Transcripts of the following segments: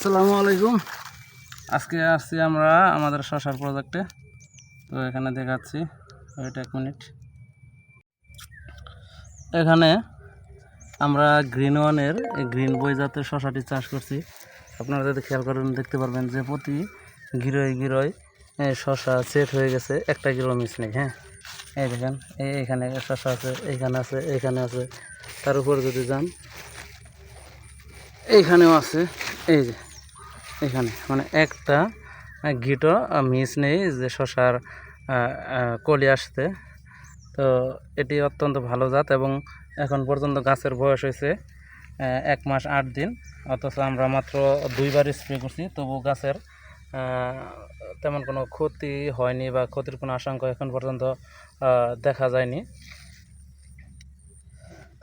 আসসালামু আলাইকুম। আজকে আসছি আমরা আমাদের শশার প্রজেক্টে তো এখানে দেখাচ্ছি ওইটা এক মিনিট এখানে আমরা গ্রিন ওয়ানের গ্রিন বই জাতের শশাটি চাষ করছি। আপনারা যদি খেয়াল করেন, দেখতে পারবেন যে প্রতি গিরোয় গিরোয় শশা সেট হয়ে গেছে একটা কিলো মিস নেই হ্যাঁ? এই দেখেন এই এখানে শশা আছে এইখানে আছে এইখানে আছে। তার উপর যদি যান, এইখানেও আছে, এই যে। এখানে। মানে একটা গিটও মিস নেই যে শশার কলি আসতে তো এটি অত্যন্ত ভালো জাত এবং এখন পর্যন্ত গাছের বয়স হয়েছে এক মাস আট দিন। অথচ আমরা মাত্র দুইবার স্প্রে করছি, তবু গাছের তেমন কোনো ক্ষতি হয়নি বা ক্ষতির কোনো আশঙ্কা এখন পর্যন্ত দেখা যায়নি।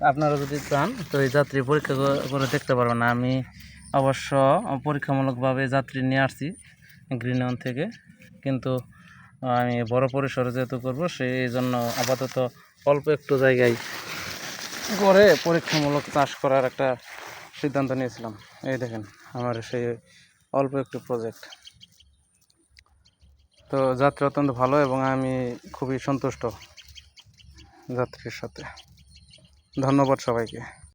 আপনারা যদি চান, তো এই যাত্রী পরীক্ষা করে দেখতে পারবেন। আমি অবশ্য পরীক্ষামূলকভাবে যাত্রী নিয়ে আসছি গ্রিন ওয়ান থেকে। কিন্তু আমি বড় পরিসরে যেহেতু করব সেই জন্য আপাতত অল্প একটু জায়গায় করে পরীক্ষামূলক চাষ করার একটা সিদ্ধান্ত নিয়েছিলাম। এই দেখেন, আমার সেই অল্প একটু প্রজেক্ট তো যাত্রী অত্যন্ত ভালো এবং আমি খুবই সন্তুষ্ট যাত্রীর সাথে। ধন্যবাদ সবাইকে।